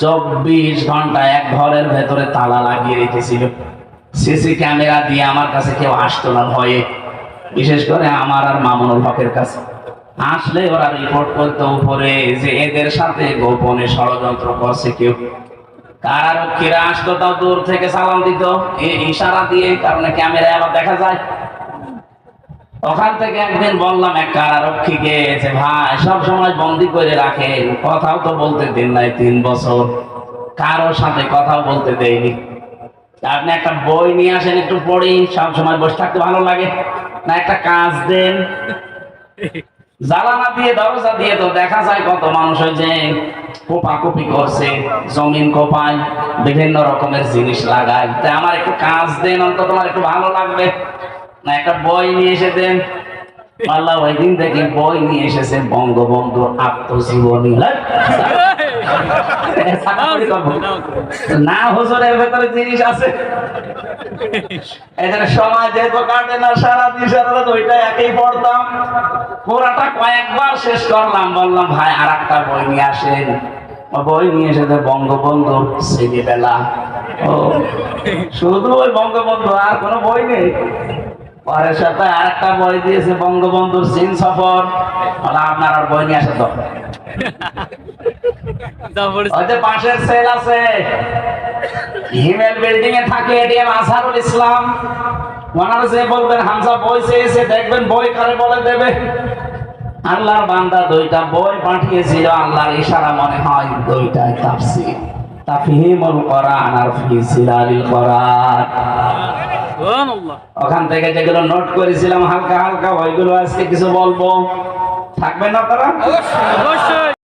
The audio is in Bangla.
চব্বিশ ঘণ্টা সিসি ক্যামেরা দিয়ে বিশেষ করে আমার আর মামুনুল হকের কাছে। আসলে ওরা রিপোর্ট করতো উপরে যে এদের সাথে গোপনে ষড়যন্ত্র করছে কেউ। কারারক্ষীরা আসতো তাও দূর থেকে সালাম দিত। ইশারা দিয়ে কারণ ক্যামেরায় আবার দেখা যায়। ওখান থেকে একদিন বললাম এক কারারক্ষীকে যে ভাই, সব সময় বন্দি করে রাখেন। কথাও তো বলতে দিন নাই তিন বছর। কারোর সাথে কথাও বলতে দেয়নি। আপনি একটা বই নিয়ে আসেন, একটু পড়ি সব সময় বসে থাকতে ভালো লাগে। না, একটা কাজ দেন। জ্বালানা দিয়ে, দরজা দিয়ে তো দেখা যায় কত মানুষ ওই যে কোপাকুপি করছে, জমিন কোপায়, বিভিন্ন রকমের জিনিস লাগায়। তাই আমার একটু কাজ দেন, অন্তত তোমার একটু ভালো লাগবে। না একটা বই নিয়ে এসে দেন আল্লাহ ওই দিন থেকে বই নিয়ে এসেছে বঙ্গবন্ধু আত্মজীবনী। না হুজুরের ভেতরে জিনিস আছে। এখানে সময় যেহেতু কাটে না সারা ওইটা একই পড়তাম। পুরাটা কয়েকবার শেষ করলাম বললাম ভাই আর একটা বই নিয়ে আসেন। বই নিয়ে এসেছে বঙ্গবন্ধু ছেলেবেলা। ও শুধু ওই বঙ্গবন্ধু আর কোনো বই নেই। পরের সপ্তাহে আর একটা বই দিয়েছে বঙ্গবন্ধুর চীন সফর। বলে আপনার আর বই নিয়ে আসে তো পাশের সেল আছে। হিমেল বিল্ডিং এ থাকে এটিএম আজহারুল ইসলাম। ওনারা যে বলবেন হামজা বই চেয়েছে দেখবেন বই কারে বলে দেবে? আল্লাহর বান্দা দুইটা বই পাঠিয়েছিল আল্লাহর ইশারা মনে হয় দুইটাই তাফসীর। তাফহিমুল কোরআন আর ফি সিলালিল কোরআন। ওখান থেকে যেগুলো নোট করেছিলাম হালকা হালকা ওইগুলো আজকে কিছু বলব। থাকবেন আপনারা?